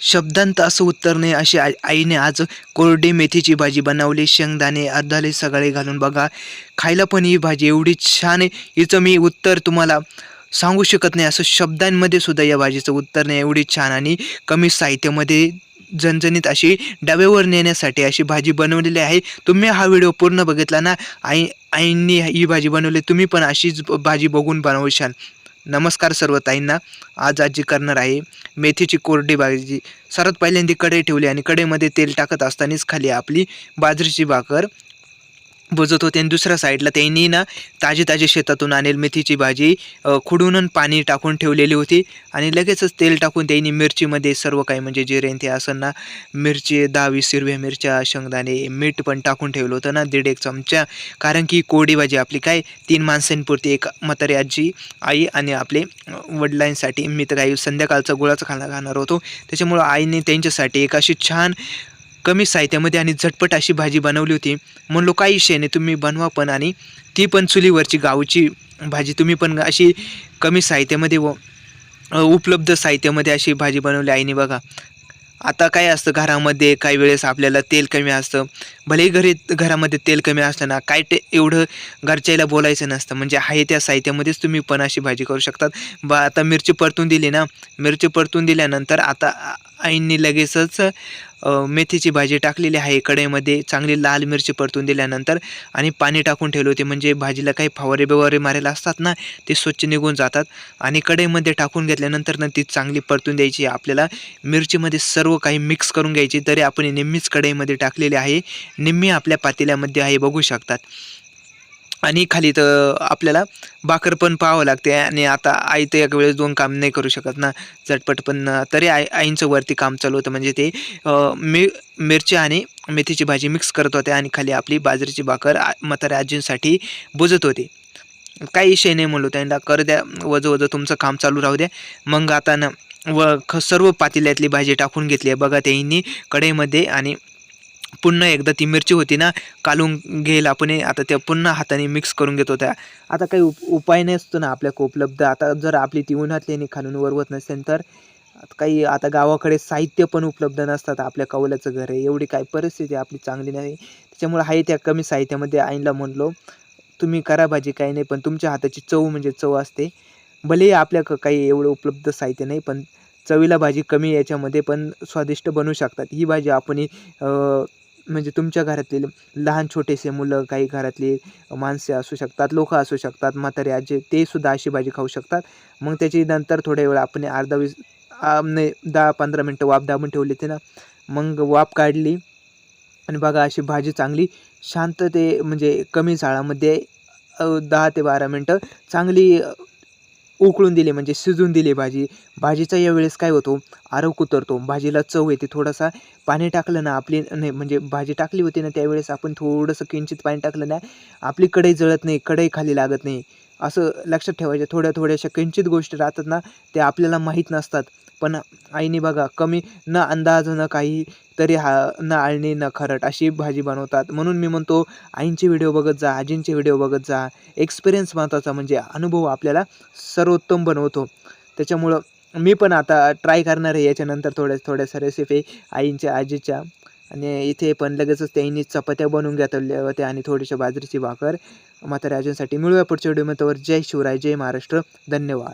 शब्दांत असं उत्तर नाही अशी आई आईने आज कोरडी मेथीची भाजी बनवली शेंगदाणे अर्धाले सगळे घालून बघा. खायला पण ही भाजी एवढी छान आहे हिचं मी उत्तर तुम्हाला सांगू शकत नाही. असं शब्दांमध्ये सुद्धा या भाजीचं उत्तर नाही एवढी छान आणि कमी साहित्यामध्ये झणझणीत अशी डब्यावर नेण्यासाठी अशी भाजी बनवलेली आहे. तुम्ही हा व्हिडिओ पूर्ण बघितला ना आई आईंनी ही भाजी बनवली तुम्ही पण अशीच भाजी बघून बनवशाल नमस्कार सर्व ताईंना. आज आजी करणार आहे मेथीची कोरडी भाजी. सर्वात पहिल्यांदा कढई ठेवली आणि कढईमध्ये तेल टाकत असतानाच खाली आपली बाजरीची भाकर बुजत होते. आणि दुसऱ्या साईडला त्यांनी ना ताजी ताजी शेतातून आणेल मेथीची भाजी खुडून पाणी टाकून ठेवलेली होती. आणि लगेचच तेल टाकून त्यांनी मिरचीमध्ये सर्व काही म्हणजे जिरे ते असं ना मिरची दहा हिरव्या मिरच्या शेंगदाणे मीठ पण टाकून ठेवलं होतं ना दीड एक चमचा. कारण की कोरडी भाजी आपली काय तीन माणसांपुरती एक म्हातारी आजी आई आणि आपले वडिलांसाठी मी तर काही संध्याकाळचा गुळाचा खाना खाणार होतो. त्याच्यामुळं आईने त्यांच्यासाठी एक अशी छान कमी साहित्यामध्ये आणि झटपट अशी भाजी बनवली होती. म्हणलो काही विषय नाही तुम्ही बनवा पण आणि ती पण चुलीवरची गावची भाजी. तुम्ही पण अशी कमी साहित्यामध्ये व उपलब्ध साहित्यामध्ये अशी भाजी बनवली आईने बघा. आता काय असतं घरामध्ये काही वेळेस आपल्याला तेल कमी असतं. भलेही घरी घरामध्ये तेल कमी असलं ना काय ते एवढं घरच्याला बोलायचं नसतं. म्हणजे आहे त्या साहित्यामध्येच तुम्ही पण अशी भाजी करू शकतात. बा आता मिरची परतून दिली ना मिरची परतून दिल्यानंतर आता आईंनी लगेचच मेथीची भाजी टाकलेली आहे कढईमध्ये चांगली लाल मिरची परतून दिल्यानंतर आणि पाणी टाकून ठेवले होते. म्हणजे भाजीला काही फवारे बिवारे मारायला असतात ना ते स्वच्छ निघून जातात आणि कढईमध्ये टाकून घेतल्यानंतर ना ती चांगली परतून द्यायची. आपल्याला मिरचीमध्ये सर्व काही मिक्स करून घ्यायची तरी आपण निम्मीच कढईमध्ये टाकलेली आहे. निम्मी आपल्या पातेल्यामध्ये आहे बघू शकतात. आणि खाली तर आपल्याला भाकर पण पाहावं लागते आणि आता आई तर एका वेळेस दोन काम नाही करू शकत ना. झटपट पण तरी आई आईंचं वरती काम चालू होतं. म्हणजे ते मी मिरची आणि मेथीची भाजी मिक्स करत होते आणि खाली आपली बाजरीची भाकर आ- म्हाताऱ्या आजींसाठी बुजत होते. काही विषय नाही म्हणलो त्यांना कर द्या वज वज तुमचं काम चालू राहू द्या. मग आता ना व ख सर्व पातेल्यातली भाजी टाकून घेतली आहे. बघा त्यांनी कढईमध्ये आणि पुन्हा एकदा ती मिरची होती ना कालून घेईल आपण आता त्या पुन्हा हाताने मिक्स करून घेतो त्या आता काही उप उपाय नसतो ना आपल्याकडे उपलब्ध आता जर आपली ती उन्हातली आणि खालून वरवत नसेल तर काही आता गावाकडे साहित्य पण उपलब्ध नसतात आपल्या कौलाचं घर. आहे एवढी काही परिस्थिती आपली चांगली नाही. त्याच्यामुळे आहे त्या कमी साहित्यामध्ये आईला म्हणलो तुम्ही करा भाजी काही नाही पण तुमच्या हाताची चव म्हणजे चव असते. भलेही आपल्या काही एवढं उपलब्ध साहित्य नाही पण चवीला भाजी कमी याच्यामध्ये पण स्वादिष्ट बनवू शकतात. ही भाजी आपण म्हणजे तुमच्या घरातील लहान छोटेसे मुलं काही घरातली माणसे असू शकतात लोक असू शकतात म्हातारे आजी ते सुद्धा अशी भाजी खाऊ शकतात. मग त्याची नंतर थोड्या वेळ आपण अर्धा वीस नाही दहा पंधरा मिनटं वाफ दाबून ठेवली ते ना मग वाफ काढली. आणि बघा अशी भाजी चांगली शांत ते म्हणजे कमी झाडामध्ये दहा ते बारा मिनटं चांगली उकळून दिले म्हणजे शिजून दिली भाजी. भाजीचा यावेळेस काय होतो आरोग उतरतो भाजीला चव येते थोडासा पाणी टाकलं ना आपली नाही म्हणजे भाजी टाकली होती ना त्यावेळेस आपण थोडंसं किंचित पाणी टाकलं ना आपली कढई जळत नाही कढई खाली लागत नाही. असं लक्षात ठेवायचं. थोड्या थोड्याशा किंचित गोष्टी राहतात ना ते आपल्याला माहीत नसतात. पण आईने बघा कमी न अंदाज न काही तरी हा न आळणी न खरट अशी भाजी बनवतात. म्हणून मी म्हणतो आईंचे व्हिडिओ बघत जा आजींचे व्हिडिओ बघत जा. एक्सपिरियन्स महत्त्वाचा म्हणजे अनुभव आपल्याला सर्वोत्तम बनवतो. त्याच्यामुळं मी पण आता ट्राय करणार आहे. याच्यानंतर थोड्या थोड्याशा रेसिपी आईंच्या आजीच्या. आणि इथे पण लगेचच त्यांनी चपात्या बनवून घेतल्या होत्या आणि थोडीशी बाजरीची भाकर म्हाताऱ्या आजींसाठी मिळूया पुढच्या व्हिडिओमध्ये. जय शिवराय जय महाराष्ट्र. धन्यवाद.